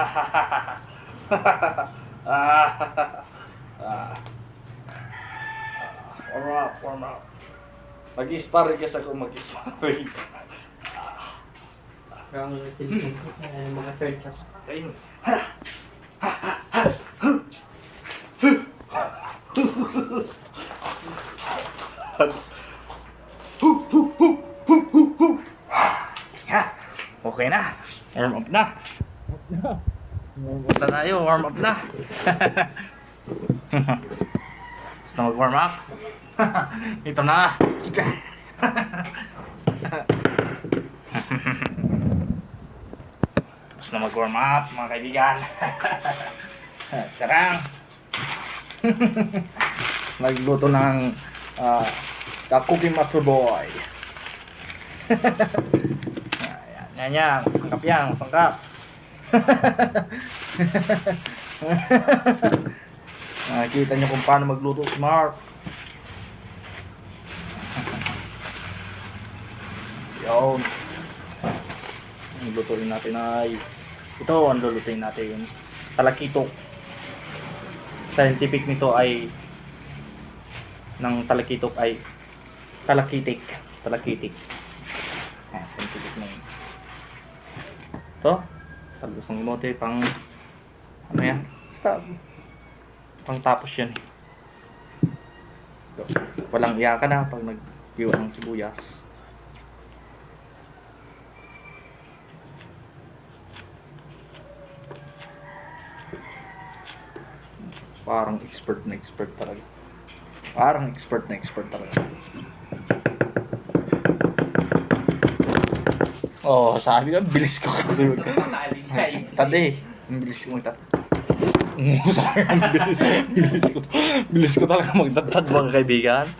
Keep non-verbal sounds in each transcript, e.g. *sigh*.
*laughs* ah, ah. Warm up, warm up. Mag-sparring kasi ako mag-sparring. Ang Philippine uh, mga third class. Ayun na. Warm up na. Warm Warm up na. *laughs* Gusto na mag-warm up? *laughs* Ito na. *laughs* Gusto na mag-warm up, mga kaibigan. Sarang. Nagluto ng uh, The Cooking Master Boy. Ayan, yan yan. Sangkap yan, sangkap. *laughs* Nakikita nyo kung paano magluto si Mark. Yun. Ang lutuin natin ay ito ang lulutuin natin talakitok. Scientific nito ay ng talakitok ay talakitik. Talakitik. Ah, scientific name. Ito, talbos ng imote pang ano yan? Basta pang tapos yan. So, walang iyakan na pag nag-iwa ng sibuyas. Parang expert na expert talaga. Parang expert na expert talaga. Oh, sabi ko, bilis ko kasi. Tadi, ang bilis ko magtat. *laughs* Sabi ko, ang bilis, bilis ko. Bilis ko talaga magtatad mga kaibigan. *laughs*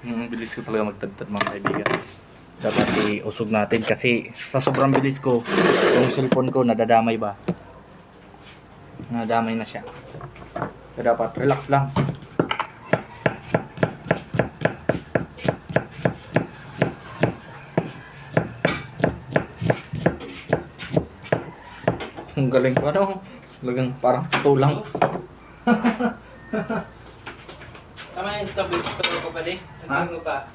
Mm, bilis ko talaga magtatad mga kaibigan. Dapat iusog natin kasi sa sobrang bilis ko, yung cellphone ko nadadamay ba? Nadamay na siya. Kaya dapat relax lang. Ang galing ko ano. Talagang parang tulang. Tama yung tabi ko pa din. Ha? Pa?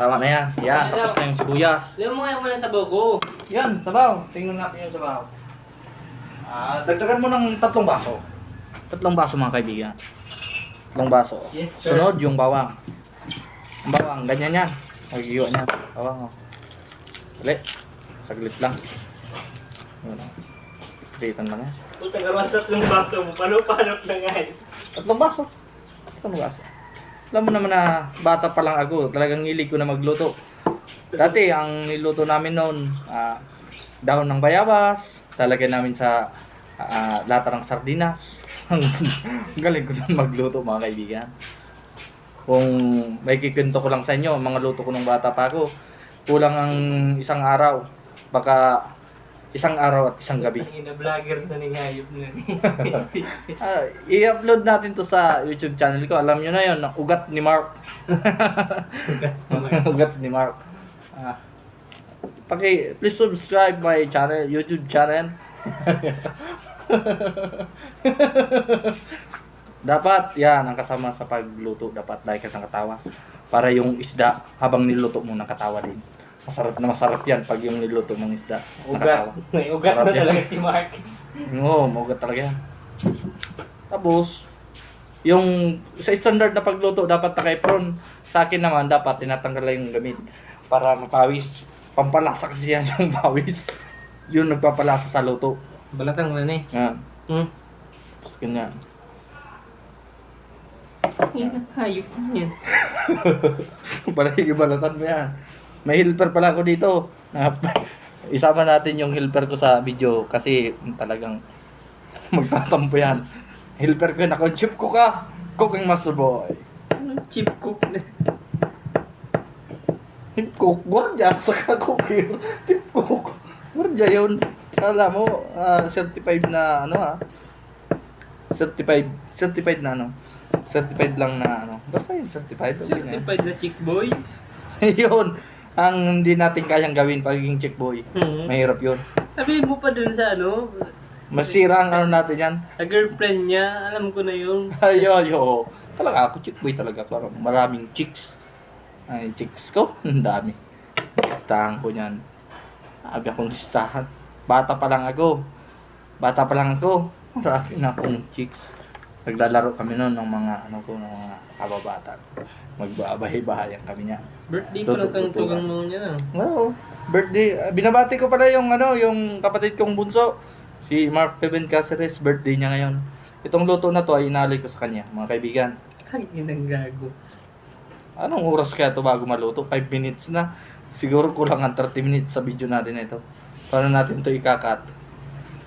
Tama na yan. Yan, tapos na yung sibuyas. Diyan mo nga muna sa bogo. Yan, sabaw. Tingnan natin yung sabaw. Ah, dagdagan mo ng tatlong baso. Tatlong baso mga kaibigan. Tatlong baso. Yes, sir. Sunod yung bawang. Ang bawang, ganyan yan. Magigiwa niya. Bawang, oh. Dali. Saglit lang. Yun, Pilitan lang yan. Puta gawas tatlong baso mo. Paano-paano na nga eh. Tatlong baso. Tatlong baso. Alam mo naman na bata pa lang ako, talagang hilig ko na magluto. Dati, ang niluto namin noon, ah, dahon ng bayabas, lalagyan namin sa ah, lata ng sardinas. *laughs* Ang galing ko na magluto mga kaibigan. Kung may kikwento ko lang sa inyo, mga luto ko nung bata pa ako, kulang ang isang araw. Baka isang araw at isang gabi. Ang ina-vlogger na ni Ngayop na. *laughs* Ah, i-upload natin to sa YouTube channel ko. Alam nyo na yon, ang ugat ni Mark. *laughs* ugat ni Mark. Ah. Paki, please subscribe my channel, YouTube channel. *laughs* dapat, yan, ang kasama sa pagluto, dapat like at ang katawa. Para yung isda, habang niluto mo, nakatawa din. Masarap na masarap yan pag yung niluto mong isda. Ugat. May *laughs* ugat na Sarap yan. talaga si Mark. Oo, maugat talaga yan. Tapos, yung sa standard na pagluto, dapat naka-apron. Sa akin naman, dapat tinatanggal lang yung gamit para mapawis. Pampalasa kasi yan *laughs* yung pawis. Yun nagpapalasa sa luto. Balatang na ni. Yan. Hmm. Tapos ganyan. Ina, hayop na yan. *laughs* Palagibalatan mo yan. May helper pala ako dito. Ah, *laughs* Isama natin yung helper ko sa video kasi talagang *laughs* magtatampo yan. Helper ko na chip ko ka. Cooking master boy. Chip cook na? Chip cook. Gwardiya sa *laughs* cooking. Chip cook. Gwardiya yun. Alam mo, ah, certified na ano ha. Certified. Certified na ano. Certified lang na ano. Basta yun, certified. Okay. Certified na chick boy. yun. Ang hindi natin kayang gawin pagiging chick boy. Hmm. Mahirap yun. Sabi mo pa dun sa ano, Masira ang ano natin yan. sa girlfriend niya, alam ko na yun. *laughs* Ayo, ayo. Talaga ako, chick boy talaga. Parang maraming chicks. Ay, chicks ko. *laughs* Ang dami. Listahan ko niyan. Sabi akong listahan. Bata pa lang ako. Bata pa lang ako. Marami na akong chicks. Naglalaro kami noon ng mga ano ko, ng mga kababata. Magbabahay-bahayan kami niya. Birthday pa lang Tutututuan. tugang mo niya. Oo. Birthday. ah, Binabati ko pala yung ano, yung kapatid kong bunso. Si Mark Peven Caceres, birthday niya ngayon. Itong luto na to ay inalay ko sa kanya, mga kaibigan. Ay, inang gago. Anong oras kaya to bago maluto? 5 minutes na. Siguro kulang ang 30 minutes sa video natin na ito. Paano natin to ikakat?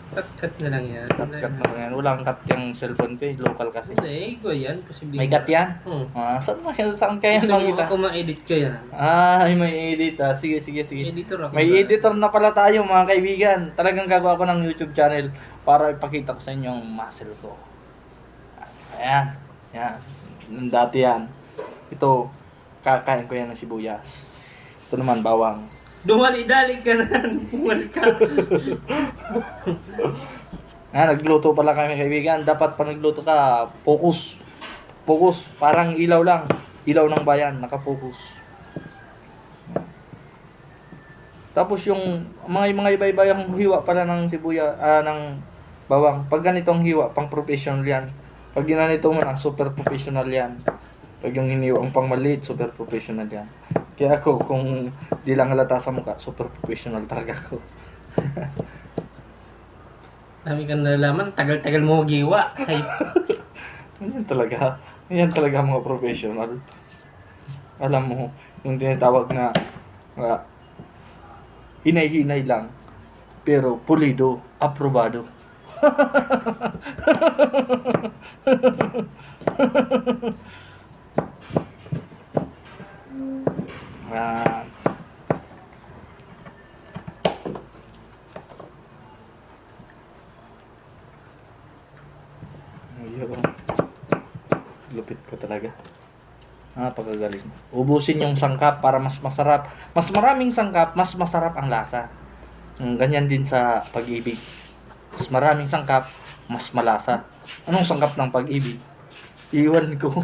Cut-cut na lang yan. Cut cut na lang yan. Walang cut yung cellphone ko eh. Local kasi. Hindi, ego yan. Posible. May cut yan? Hmm. Ah, saan, ma- saan kaya Gusto mo makita? ako ma-edit ko yan. Ah, ay, may edit. Ah, sige, sige, sige. Editor ako. May editor na pala tayo mga kaibigan. Talagang gagawa ko ng YouTube channel para ipakita ko sa inyo ang muscle ko. Ayan. Ayan. Nung dati yan. Ito, kakain ko yan ng sibuyas. Ito naman, bawang. Dumali-dali ka na. Bumalik ka. Ah, nagluto pala kami kaibigan. Dapat pa nagluto ka, focus. Focus. Parang ilaw lang. Ilaw ng bayan, nakapokus. Tapos yung mga mga iba-iba yung hiwa pala ng sibuya, ah, ng bawang. Pag ganitong hiwa, pang professional yan. Pag ginanito mo na, super professional yan. Pag yung hiniwa ang pang maliit, super professional yan. Kaya ako, kung di lang halata sa mukha, super professional talaga ako. *laughs* Dami kang nalalaman. Tagal-tagal mo magiwa. Ay, *laughs* Yan talaga. Yan talaga mga professional. Alam mo, yung tinatawag na uh, hinay-hinay lang. Pero pulido, aprobado. *laughs* talaga. Ah, pagkagaling. Ubusin yung sangkap para mas masarap. Mas maraming sangkap, mas masarap ang lasa. Mm, ganyan din sa pag-ibig. Mas maraming sangkap, mas malasa. Anong sangkap ng pag-ibig? Iwan ko. *laughs*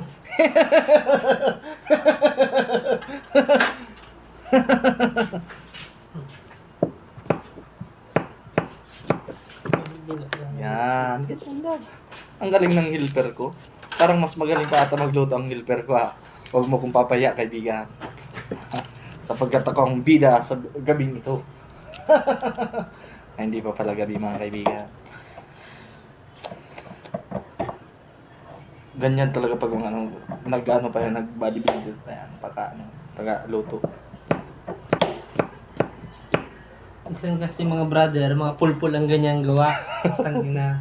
Yan. Ang galing ng helper ko. Parang mas magaling pa ata magluto ang helper ko ha. Huwag mo kong papaya, kaibigan. *laughs* Sapagkat ako ang bida sa gabing ito. *laughs* Ay, hindi pa pala gabi mga kaibigan. Ganyan talaga pag ano, nag-ano pa yan, nag-bodybuilder pa yan, pagka, ano, pagka luto. Minsan kasi mga brother, mga pulpul ang ganyan gawa. *laughs* Tangina.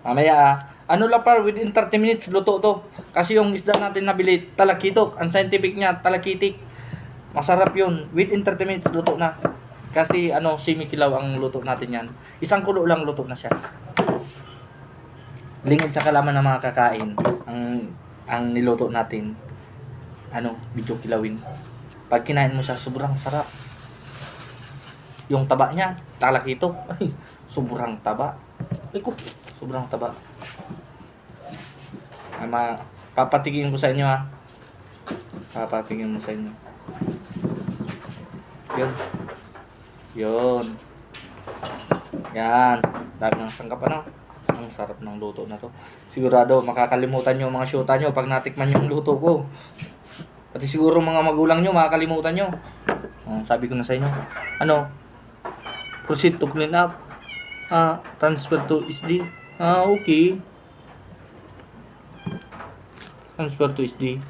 Mamaya ah, ano lang par, within 30 minutes luto to. Kasi yung isda natin nabili, talakitok. Ang scientific niya, talakitik. Masarap yun. Within 30 minutes luto na. Kasi ano, simikilaw ang luto natin yan. Isang kulo lang luto na siya. Lingid sa kalaman ng mga kakain ang ang niluto natin. Ano, medyo kilawin. Pag kinain mo siya, sobrang sarap. Yung taba niya, talakitok. *laughs* Ay, sobrang taba. Ay ko, sobrang taba. Ay, ma, papatigin ko sa inyo ha. Papatigin mo sa inyo. Yun. Yun. Yan. Dami ng sangkap ano. Ang sarap ng luto na to. Sigurado makakalimutan nyo mga syuta nyo pag natikman yung luto ko. Pati siguro mga magulang nyo makakalimutan nyo. Oh, sabi ko na sa inyo. Ano? Proceed to clean up. Ah, transfer to SD. Ah, okay. Transfer to SD.